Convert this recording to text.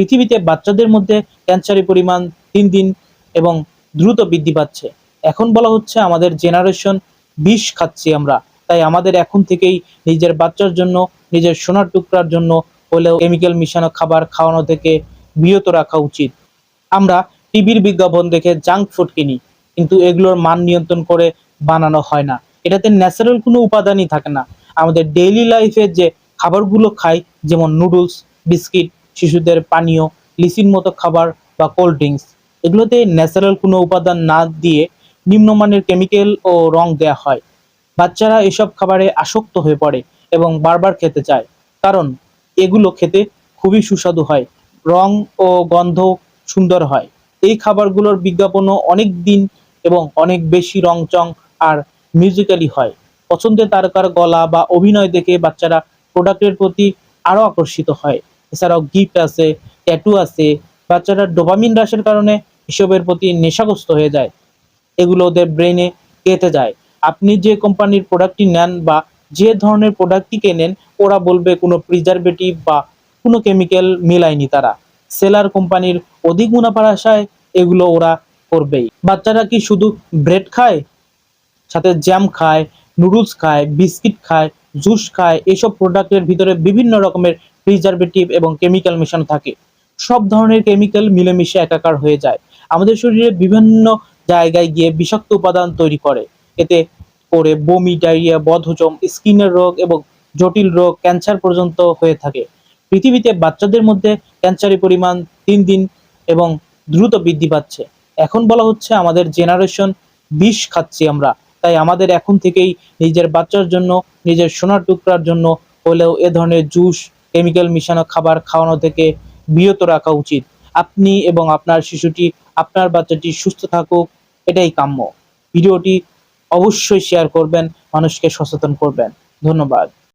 পৃথিবীতে বাচ্চাদের মধ্যে ক্যান্সারের পরিমাণ দিন দিন এবং দ্রুত বৃদ্ধি পাচ্ছে। এখন বলা হচ্ছে আমাদের জেনারেশন বিষ খাচ্ছি আমরা। তাই আমাদের এখন থেকেই নিজের বাচ্চার জন্য, নিজের সোনার টুকরার জন্য হলেও কেমিক্যাল মিশানো খাবার খাওয়ানো থেকে বিরত রাখা উচিত। আমরা টিভির বিজ্ঞাপন দেখে জাঙ্ক ফুড কিনি, কিন্তু এগুলোর মান নিয়ন্ত্রণ করে বানানো হয় না। এটাতে ন্যাচারাল কোনো উপাদানই থাকে না। আমাদের ডেইলি লাইফে যে খাবারগুলো খাই, যেমন নুডলস বিস্কিট শিশুদের পানীয় লিচির মতো খাবার বা কোল্ড ড্রিঙ্কস এগুলোতে ন্যাচারাল কোনো উপাদান না দিয়ে নিম্নমানের কেমিক্যাল ও রং দেয়া হয়। বাচ্চারা এসব খাবারে আসক্ত হয়ে পড়ে এবং বারবার খেতে চায়, কারণ এগুলো খেতে খুবই সুস্বাদু হয়, রং ও গন্ধ সুন্দর হয়। এই খাবারগুলোর বিজ্ঞাপনও অনেক দিন এবং অনেক বেশি রংচং আর মিউজিক্যালি হয়। পছন্দের তারকার গলা বা অভিনয় দেখে বাচ্চারা প্রোডাক্টের প্রতি আরও আকর্ষিত হয়। এছাড়াও গিফট আছে ট্যাটু আছে, বাচ্চারা ডোপামিন হ্রাসের কারণে এসবের প্রতি নেশাগ্রস্ত হয়ে যায়। এগুলো ওদের ব্রেনে গেঁথে যায়। আপনি যে কোম্পানির প্রোডাক্টটি নেন বা যে ধরনের প্রোডাক্টটি কেনেন, ওরা বলবে কোনো প্রিজারভেটিভ বা কোনো কেমিক্যাল মেলায়নি তারা। সেলার কোম্পানির অধিক মুনাফার আশায় এগুলো ওরা করবেই। বাচ্চারা কি শুধু ব্রেড খায়? সাথে জ্যাম খায় নুডলস খায় বিস্কিট খায় জুস খায়, এসব প্রোডাক্টের ভিতরে বিভিন্ন রকমের প্রিজারভেটিভ এবং কেমিক্যাল মেশানো থাকে। সব ধরনের কেমিক্যাল মিলেমিশে একাকার হয়ে যায়। আমাদের শরীরে বিভিন্ন জায়গায় গিয়ে বিষাক্ত উপাদান তৈরি করে। এতে করে বমি, ডায়রিয়া, বদহজম, স্কিনের রোগ এবং জটিল রোগ ক্যান্সার পর্যন্ত হয়ে থাকে। পৃথিবীতে বাচ্চাদের মধ্যে ক্যান্সারের পরিমাণ দিন দিন এবং দ্রুত বৃদ্ধি পাচ্ছে। এখন বলা হচ্ছে আমাদের জেনারেশন বিষ খাচ্ছি আমরা। তাই আমাদের এখন থেকেই নিজের বাচ্চার জন্য, নিজের সোনার টুকরার জন্য হলেও এ ধরনের জুস কেমিক্যাল মিশানো খাবার খাওয়ানো থেকে বিরত রাখা উচিত। আপনি এবং আপনার শিশুটি, আপনার বাচ্চাটি সুস্থ থাকুক, এটাই কাম্য। ভিডিওটি অবশ্যই শেয়ার করবেন, মানুষকে সচেতন করবেন। ধন্যবাদ।